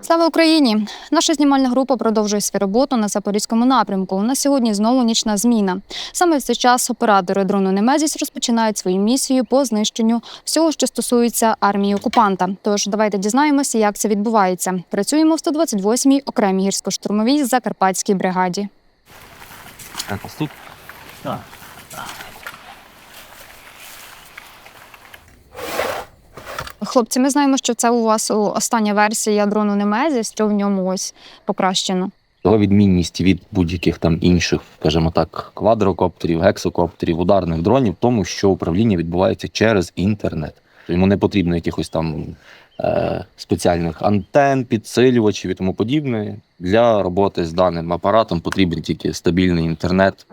Слава Україні! Наша знімальна група продовжує свою роботу на запорізькому напрямку. У нас сьогодні знову нічна зміна. Саме в цей час оператори дрону Немезіс розпочинають свою місію по знищенню всього, що стосується армії окупанта. Тож давайте дізнаємося, як це відбувається. Працюємо в 128-й окремій гірсько-штурмовій Закарпатській бригаді. Так, ось тут. Хлопці, ми знаємо, що це у вас остання версія дрону Немезіс, що в ньому ось покращено. Його відмінність від будь-яких там інших, скажімо так, квадрокоптерів, гексокоптерів, ударних дронів в тому, що управління відбувається через інтернет. Йому не потрібно якихось там е, спеціальних антен, підсилювачів і тому подібне. Для роботи з даним апаратом потрібен тільки стабільний інтернет.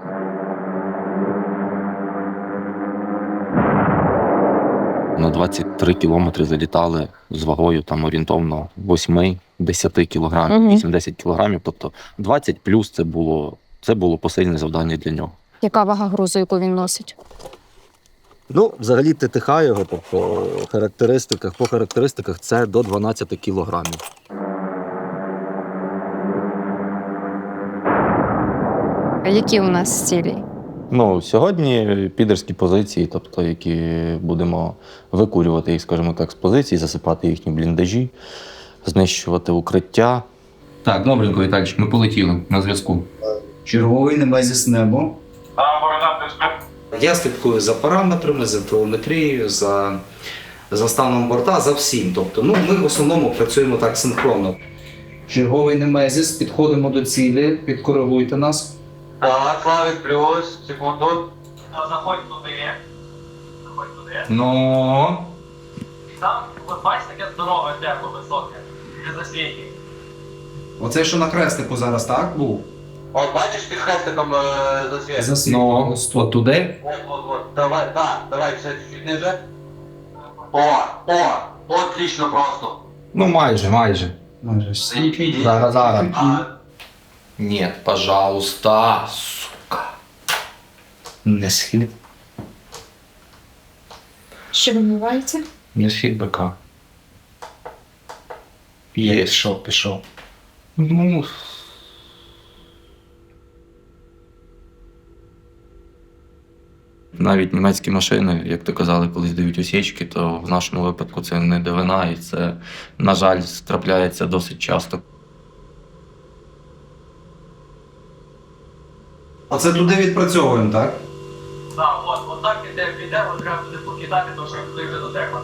На 23 кілометри залітали з вагою там орієнтовно 8-10 кілограмів, Мгм. 8-10 кілограмів. Тобто 20 плюс це було, це було посильне завдання для нього. Яка вага грузу, яку він носить? Ну, взагалі ТТХ його, тобто характеристиках, по характеристиках це до 12 кілограмів. Які у нас цілі? Ну, сьогодні підерські позиції, тобто які будемо викурювати їх, скажімо так, з позицій, засипати їхні бліндажі, знищувати укриття. Так, добренько, Віталійович, ми полетіли на зв'язку. Черговий немезіс небо. Я слідкую за параметрами, за телеметрією, за, за станом борта, за всім. Тобто, ну, ми в основному працюємо так синхронно. Черговий немезіс. Підходимо до цілі. Підкоригуйте нас. Так, Славик, плюс, секунду. Заходь туди. Заходь туди. Ну. Там, от бачиш, таке здорове тепло високе. Не засвіті. Оце що на крестику зараз, так? Був? От бачиш під хрестиком е, засвіт. Ну, от туди. От, от, от. Давай, так, давай, ще чуть ниже. О, о, отлично просто. Ну, майже, майже. Майже. Зараз, зараз. А, Ні, пожалуйста, сука. Не схід. Що відбувається? Не схід БК. Є, пішов, пішов. Ну. Навіть німецькі машини, як то казали, колись дають осічки, то в нашому випадку це не дивина, і це, на жаль, трапляється досить часто. Оце туди відпрацьовуємо, так? так, от, от так іде, піде, от треба туди покидати, то що туди вже дотекла.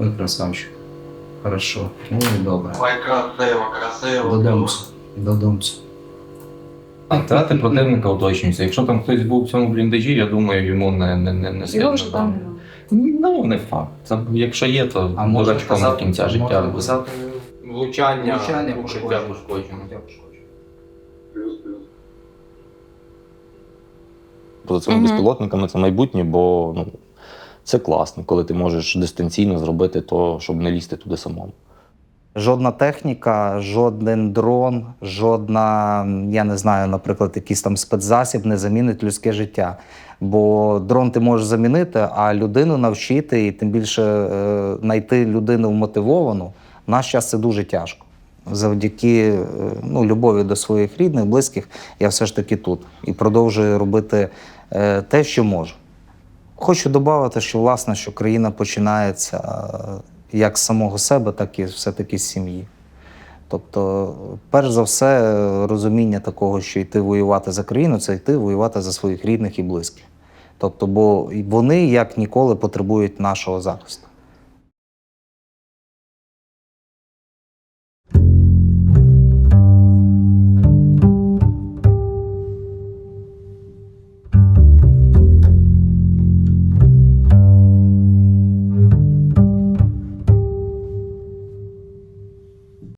Ой, красавчик. Хорошо. Ну і добре. Ой, красиво, красиво. Додомся. Додомся. А втрати противника уточнюються. Якщо там хтось був в цьому бліндажі, я думаю, йому не, не, не, не там. Ну, не факт. Це, якщо є, то А можна дурачком до кінця життя. можна буде. казати, Влучання, Влучання пошкоджено. Поза цими Мгм. безпілотниками це майбутнє, бо ну, це класно, коли ти можеш дистанційно зробити то, щоб не лізти туди самому. Жодна техніка, жоден дрон, жодна, я не знаю, наприклад, якийсь там спецзасіб не замінить людське життя. Бо дрон ти можеш замінити, а людину навчити і тим більше е, знайти людину вмотивовану, в наш час це дуже тяжко. Завдяки е, ну, любові до своїх рідних, близьких, я все ж таки тут і продовжую робити е, те, що можу. Хочу додати, що власне, що країна починається е, як з самого себе, так і все-таки з сім'ї. Тобто, перш за все, розуміння такого, що йти воювати за країну, це йти воювати за своїх рідних і близьких. Тобто, бо вони як ніколи потребують нашого захисту.